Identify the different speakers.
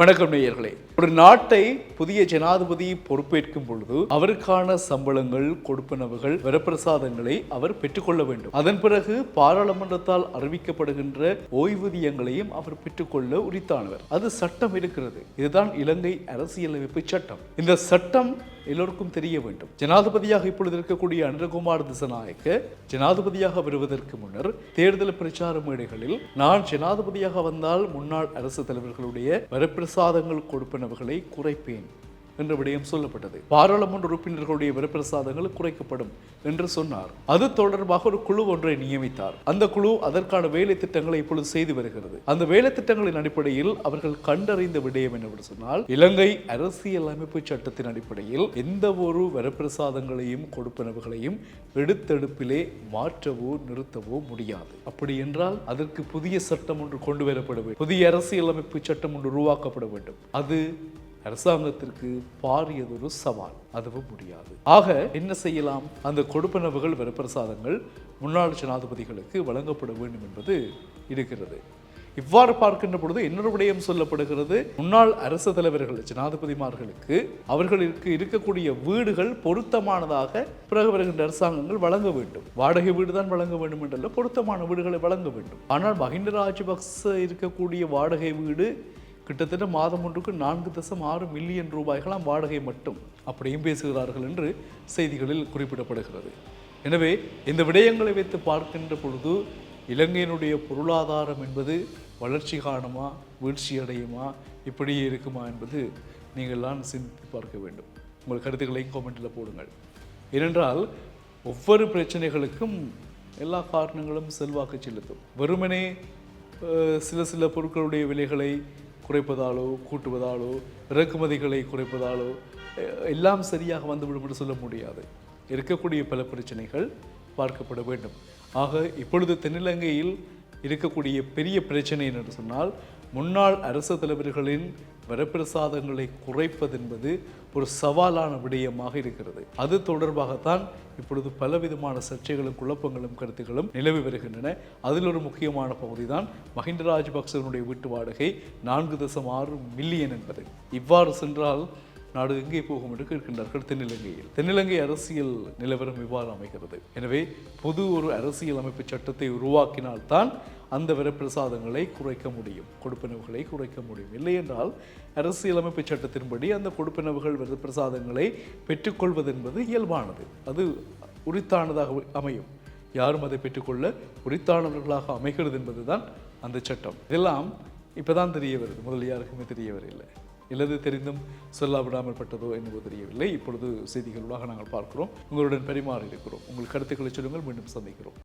Speaker 1: வணக்கம் நேயர்களே. ஒரு நாட்டை புதிய ஜனாதிபதி பொறுப்பேற்கும் பொழுது அவருக்கான சம்பளங்கள் கொடுப்பனவுகள் வரப்பிரசாதங்களை அவர் பெற்றுக்கொள்ள வேண்டும். அதன் பிறகு பாராளுமன்றத்தால் அறிவிக்கப்படுகின்ற ஓய்வூதியங்களையும் அவர் பெற்றுக்கொள்ள உரித்தானவர். அது சட்டம் இருக்கிறது இதுதான் இலங்கை அரசியலமைப்பு சட்டம். இந்த சட்டம் எல்லோருக்கும் தெரிய வேண்டும். ஜனாதிபதியாக இப்பொழுது இருக்கக்கூடிய அனிரகுமார் திசநாயக்க ஜனாதிபதியாக வருவதற்கு முன்னர் தேர்தல் பிரச்சார மேடைகளில் நான் ஜனாதிபதியாக வந்தால் முன்னாள் அரசு தலைவர்களுடைய வரப்பிரசாதங்கள் கொடுப்பனவுகளை குறைப்பேன். என்ற விடயம் சொல்லப்பட்டது. பாராளுமன்ற உறுப்பினர்களுடைய வரப்பிரசாதங்கள் குறைக்கப்படும் என்று சொன்னார். அது தொடர்பாக ஒரு குழு ஒன்றை நியமித்தார். அந்த குழு அதற்கான வேலை திட்டங்களை இப்பொழுது செய்து வருகிறது. அந்த வேலை திட்டங்களின் அடிப்படையில் அவர்கள் கண்டறிந்த விடயம் என்னவென்று சொன்னால் இலங்கை அரசியல் அமைப்பு சட்டத்தின் அடிப்படையில் எந்த ஒரு வரப்பிரசாதங்களையும் கொடுப்பனவுகளையும் எடுத்தெடுப்பிலே மாற்றவோ நிறுத்தவோ முடியாது. அப்படி என்றால் அதற்கு புதிய சட்டம் ஒன்று கொண்டு வரப்பட வேண்டும். புதிய அரசியலமைப்பு சட்டம் ஒன்று உருவாக்கப்பட வேண்டும். அது அரசாங்கத்திற்கு பாரியதொரு சவால். அதுவும் முடியாது. ஆக என்ன செய்யலாம்? அந்த கொடுப்பனவுகள் வரப்பிரசாதங்கள் முன்னாள் ஜனாதிபதிகளுக்கு வழங்கப்பட வேண்டும் என்பது இருக்கிறது. இவ்வாறு பார்க்கின்ற பொழுது இன்னொரு விடயம் சொல்லப்படுகிறது. முன்னாள் அரசு தலைவர்கள் ஜனாதிபதிமார்களுக்கு அவர்களுக்கு இருக்கக்கூடிய வீடுகள் பொருத்தமானதாக பிறகு வருகின்ற அரசாங்கங்கள் வழங்க வேண்டும். வாடகை வீடு தான் வழங்க வேண்டும் என்றல்ல பொருத்தமான வீடுகளை வழங்க வேண்டும். ஆனால் மஹிந்த ராஜபக்ச இருக்கக்கூடிய வாடகை வீடு கிட்டத்தட்ட மாதம் ஒன்றுக்கு நான்கு தசம் ஆறு மில்லியன் ரூபாய்களாம் வாடகை மட்டும் அப்படியும் பேசுகிறார்கள் என்று செய்திகளில் குறிப்பிடப்படுகிறது. எனவே இந்த விடயங்களை வைத்து பார்க்கின்ற பொழுது இலங்கையினுடைய பொருளாதாரம் என்பது வளர்ச்சி காணுமா வீழ்ச்சி அடையுமா இப்படியே இருக்குமா என்பது நீங்கள்லாம் சிந்தித்து பார்க்க வேண்டும். உங்கள் கருத்துக்களையும் கமெண்ட்டில் போடுங்கள். ஏனென்றால் ஒவ்வொரு பிரச்சனைகளுக்கும் எல்லா காரணங்களும் செல்வாக்கு செலுத்தும். வெறுமனே சில சில பொருட்களுடைய விலைகளை குறைப்பதாலோ கூட்டுவதாலோ இறக்குமதிகளை குறைப்பதாலோ எல்லாம் சரியாக வந்துவிடும் என்று சொல்ல முடியாது. இருக்கக்கூடிய பல பிரச்சனைகள் பார்க்கப்பட வேண்டும். ஆக இப்பொழுது தென்னிலங்கையில் இருக்கக்கூடிய பெரிய பிரச்சனை என்று சொன்னால் முன்னாள் அரசு தலைவர்களின் வரப்பிரசாதங்களை குறைப்பதென்பது ஒரு சவாலான விடயமாக இருக்கிறது. அது தொடர்பாகத்தான் இப்பொழுது பலவிதமான சர்ச்சைகளும் குழப்பங்களும் கருத்துக்களும் நிலவி வருகின்றன. அதில் ஒரு முக்கியமான பகுதி தான் மஹிந்த ராஜபக்சவனுடைய வீட்டு வாடகை நான்கு தசம் ஆறு மில்லியன் என்பது. இவ்வாறு சென்றால் நாடு எங்கே போகும் என்று கேட்கின்றார்கள் தென்னிலங்கையில். தென்னிலங்கை அரசியல் நிலவரம் இவ்வாறு அமைகிறது. எனவே புது ஒரு அரசியல் அமைப்பு சட்டத்தை உருவாக்கினால்தான் அந்த வரப்பிரசாதங்களை குறைக்க முடியும் கொடுப்பனவுகளை குறைக்க முடியும். இல்லை என்றால் அரசியலமைப்பு சட்டத்தின்படி அந்த கொடுப்பனவுகள் வரப்பிரசாதங்களை பெற்றுக்கொள்வது என்பது இயல்பானது. அது உரித்தானதாக அமையும். யாரும் அதை பெற்றுக்கொள்ள உரித்தானவர்களாக அமைகிறது என்பதுதான் அந்த சட்டம். இதெல்லாம் இப்பதான் தெரிய வருது. முதல் யாருக்குமே தெரிய வரவில்லை. இல்லது தெரிந்தும் சொல்லாவிடாமல் பட்டதோ என்பது தெரியவில்லை. இப்பொழுது செய்திகளூடாக நாங்கள் பார்க்கிறோம். உங்களுடன் பரிமாறி இருக்கிறோம் உங்கள் கருத்துக்களை சொல்லுங்கள். மீண்டும் சந்திக்கிறோம்.